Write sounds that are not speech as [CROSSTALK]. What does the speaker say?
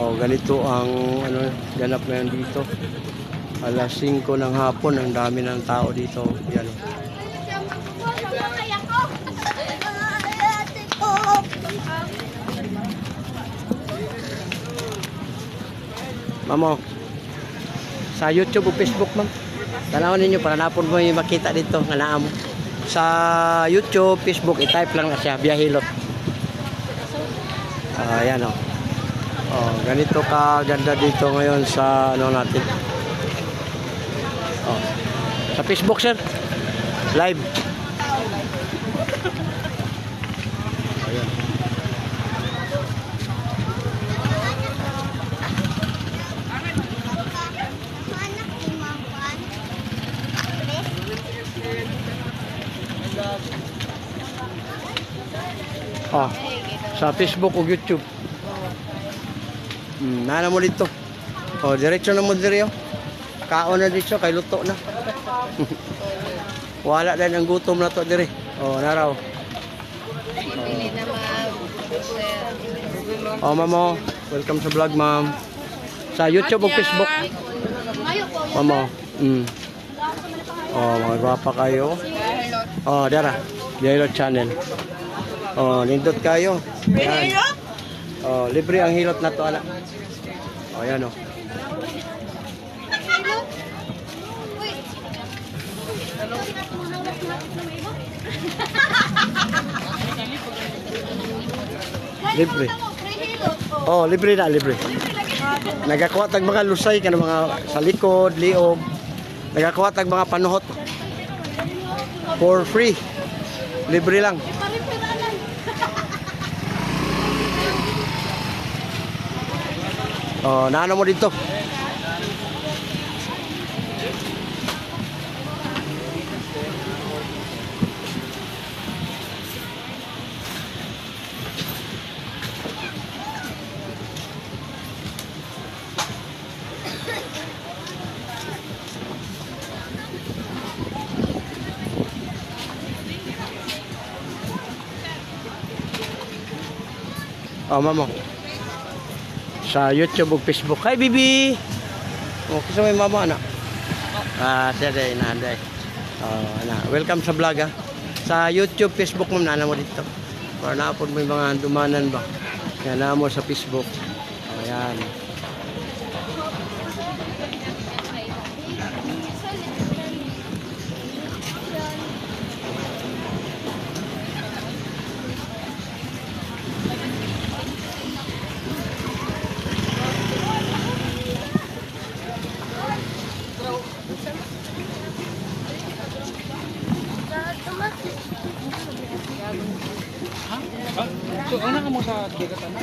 Oh, ganito ang ano ganap ngayon dito. Alas 5 ng hapon, ang dami ng tao dito. Yan. Mamo. Sa YouTube o Facebook, ma'am. Tanawin ninyo para napon mo yung makita dito nga naa mo. Sa YouTube, Facebook, i-type lang na siya, Biyahilot. Ah, yan oh. Oh, ganito ka ganda dito ngayon sa ano natin. Oh. Sa Facebook, sir. Live. Ayan. Ah, sa Facebook o YouTube. Hmm, nana mo dito. Oh, diretso na mo diri oh. Kaon na dito kay luto na. [LAUGHS] Wala din ang gutom na to diri. Oh, naraw. Na mag Oh, mamo. Welcome sa vlog, ma'am. Sa YouTube o Facebook. Mamo. Mm. Oh, mga gwapa kayo. Oh, dara. Yellow channel. Oh, nindot kayo. Yan. Oh, libre ang hilot na to, ala. Oh, yan oh. Libre. Oh, libre na, libre. Nagakuha tag mga lusay kana mga sa likod, liog. Nagakuha tag mga panuhot. For free. Libre lang. Oh, naano mo dito? Oh, mamo. Sa YouTube ug Facebook. Hi, bibi. Oh, kasi may mama na. Ah, siya day na day. Oh, na. Welcome sa vlog ah. Sa YouTube, Facebook mo na mo dito. Para naapod mo yung mga dumanan ba. Yan na mo sa Facebook. Ayan. So, ano ka mo sa kigatan?